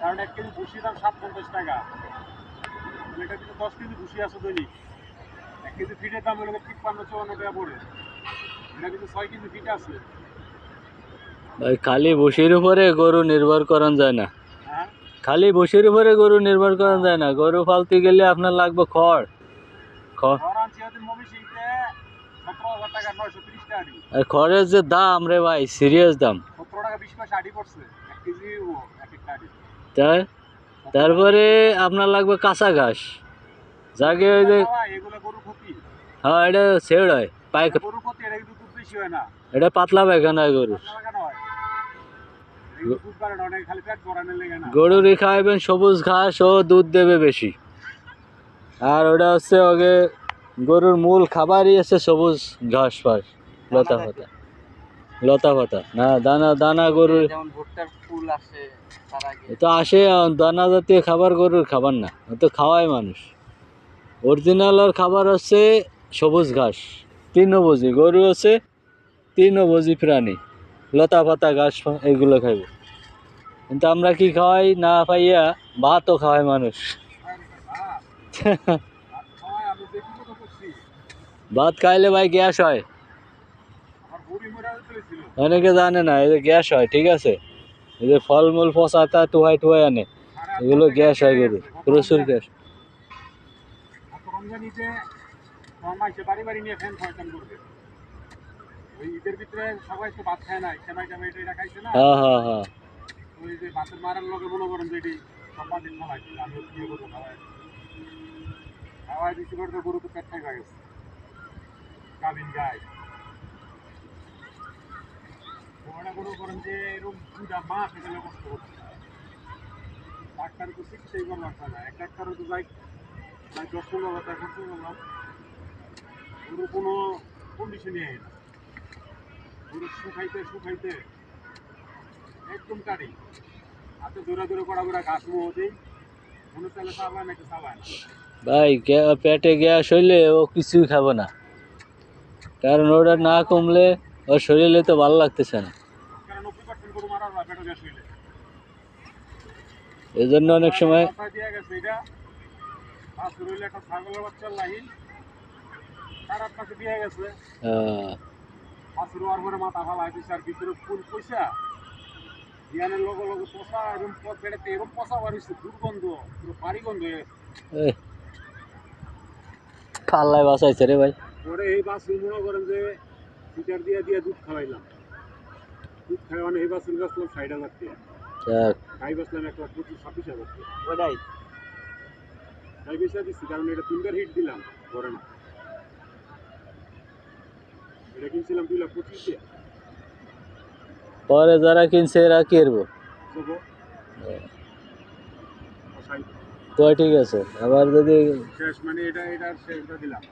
কারণ এক কেজি দাম সাত পঞ্চাশ টাকা। এটা কিন্তু দশ কেজি আছে দৈনিক। এক কেজি ফিটের দাম হলো তিপ্পান্ন চুয়ান্ন টাকা পড়ে। এটা কিন্তু ছয় কেজি ফিট আছে। ভাই খালি বসির উপরে গরু নির্ভর করান যায় না। হ্যাঁ? খালি বসির উপরে গরু নির্ভর করা যায় না। গরু ফালতে গেলে আপনার লাগবে খড়। খড় আর খড়ের যে দাম রে ভাই সিরিয়াস দাম। সতেরো টাকা বিশ পয়সা আড়ি পড়ছে। এক কেজি এক একটা তাই? তারপরে আপনার লাগবে কাঁচা ঘাস। যাকে ওই যে গরুর হ্যাঁ এটা ছেড় হয় গরুর ক্ষতি এটা পাতলা পায়খানা হয় গরুর। গরুরই খাওয়াবেন সবুজ ঘাস ও দুধ দেবে বেশি। আর ওটা হচ্ছে ওকে গরুর মূল খাবারই আছে সবুজ ঘাস ফাস লতা পাতা। লতা পাতা। না দানা দানা গরুর ফুল আসে তো আসে দানা জাতীয় খাবার গরুর খাবার না ও তো খাওয়ায় মানুষ। অরিজিনাল ওর খাবার হচ্ছে সবুজ ঘাস তৃণভোজী। গরু হচ্ছে তৃণভোজী প্রাণী লতা পাতা ঘাস এগুলো খাইব। কিন্তু আমরা কি খাওয়াই? না পাইয়া ভাতও খাওয়াই মানুষ। ভাত খাইলে ভাই গ্যাস হয়। অনেকে জানে না এই যে গ্যাস হয় ঠিক আছে? এই যে ফলমূল পচাতা টুহাই টুহাই আনে। এগুলো গ্যাস হয় গরুর প্রচুর গ্যাস। তো হ্যাঁ হ্যাঁ হ্যাঁ। খাওয়াই দিচ্ছি গরু তো পেট গেছে। গাভিন ওরা মনে করেন যে এরকম মাস কষ্ট ডাক্তার তো চিকিৎসাই করল একটা না। এক তো যাই দশ পনেরো হাজার টাকা খরচ করলাম গরু কোনো কন্ডিশনই হয় না গরু শুকাইতে শুকাইতে একদম কাটি। হাতে দৌড়া দৌড়ে কড়া কড়া ঘাস মুহ মনে চালে চাবায় নাকি চাবায় না ভাই পেটে গ্যাস হইলে ও কিছুই খাবে না। কারণ ওটা না কমলে ওর শরীরে তো ভালো লাগতেছে না কারণ নব্বই পার্সেন্ট গরু মারা যায় পেটে গ্যাস হইলে এই জন্য অনেক সময় গন্ধ হয়ে পাল্লায় বাঁচাইছে রে ভাই। পরে এই বাছুর মনে করেন যে দিয়ে দিয়ে দুধ খাওয়াইলাম। দুধ খাওয়ানো এই বাছুর বেচলাম ষাট হাজার টাকা যাক, গাই বেচলাম একটা পঁচিশ ছাব্বিশ হাজার টাকা ওটাই। গাই বেচা দিচ্ছি কারণ এটা তিনবার হিট দিলাম করে না এটা কিনছিলাম দুই লাখ পঁচিশ পরে যারা কিনছে এরা কিনবো তো ঠিক আছে আবার যদি শেষ মানে এটা এটা শেষটা দিলাম।